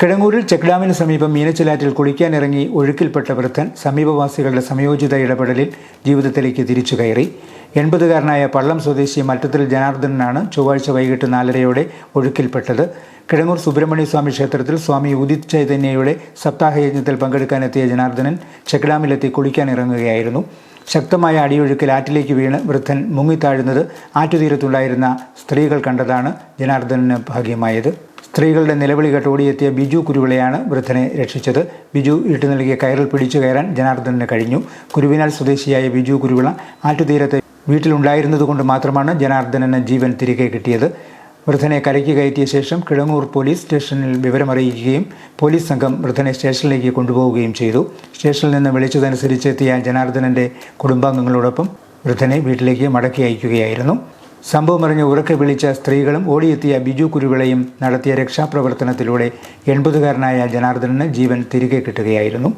കിഴങ്ങൂരിൽ check ഡാമിന് സമീപം മീനച്ചിലാറ്റിൽ കുളിക്കാനിറങ്ങി ഒഴുക്കിൽപ്പെട്ട വൃദ്ധൻ സമീപവാസികളുടെ സംയോജിത ഇടപെടലിൽ ജീവിതത്തിലേക്ക് തിരിച്ചു കയറി. എൺപതുകാരനായ പള്ളം സ്വദേശി മറ്റത്തിൽ ജനാർദ്ദനാണ് ചൊവ്വാഴ്ച വൈകിട്ട് നാലരയോടെ ഒഴുക്കിൽപ്പെട്ടത്. കിഴങ്ങൂർ സുബ്രഹ്മണ്യ സ്വാമി ക്ഷേത്രത്തിൽ സ്വാമി ഉദിത് ചൈതന്യയുടെ സപ്താഹയജ്ഞത്തിൽ പങ്കെടുക്കാനെത്തിയ ജനാർദ്ദനൻ ചെക്ക്ഡാമിലെത്തി കുളിക്കാനിറങ്ങുകയായിരുന്നു. ശക്തമായ അടിയൊഴുക്കിൽ ആറ്റിലേക്ക് വീണ് വൃദ്ധൻ മുങ്ങിത്താഴുന്നത് ആറ്റുതീരത്തുണ്ടായിരുന്ന സ്ത്രീകൾ കണ്ടതാണ് ജനാർദ്ദനന് ഭാഗ്യമായത്. സ്ത്രീകളുടെ നിലവിളി കേട്ട് ഓടിയെത്തിയ ബിജു കുരുവിളയാണ് വൃദ്ധനെ രക്ഷിച്ചത്. ബിജു ഇട്ടു നൽകിയ കയറിൽ പിടിച്ചു കയറാൻ ജനാർദ്ദനന് കഴിഞ്ഞു. കുരുവിനാൽ സ്വദേശിയായ ബിജു കുരുവിള ആറ്റുതീരത്ത് വീട്ടിലുണ്ടായിരുന്നതുകൊണ്ട് മാത്രമാണ് ജനാർദ്ദനന് ജീവൻ തിരികെ കിട്ടിയത്. വൃദ്ധനെ കരയ്ക്ക് കയറ്റിയ ശേഷം കിഴങ്ങൂർ പോലീസ് സ്റ്റേഷനിൽ വിവരമറിയിക്കുകയും പോലീസ് സംഘം വൃദ്ധനെ സ്റ്റേഷനിലേക്ക് കൊണ്ടുപോവുകയും ചെയ്തു. സ്റ്റേഷനിൽ നിന്ന് വിളിച്ചതനുസരിച്ച് എത്തിയ ജനാർദ്ദനന്റെ കുടുംബാംഗങ്ങളോടൊപ്പം വൃദ്ധനെ വീട്ടിലേക്ക് മടക്കി അയക്കുകയായിരുന്നു. സംഭവമറിഞ്ഞ് ഉറക്കെ വിളിച്ച സ്ത്രീകളും ഓടിയെത്തിയ ബിജു കുരുവിളയും നടത്തിയ രക്ഷാപ്രവർത്തനത്തിലൂടെ എൺപതുകാരനായ ജനാർദ്ദനന് ജീവൻ തിരികെ കിട്ടുകയായിരുന്നു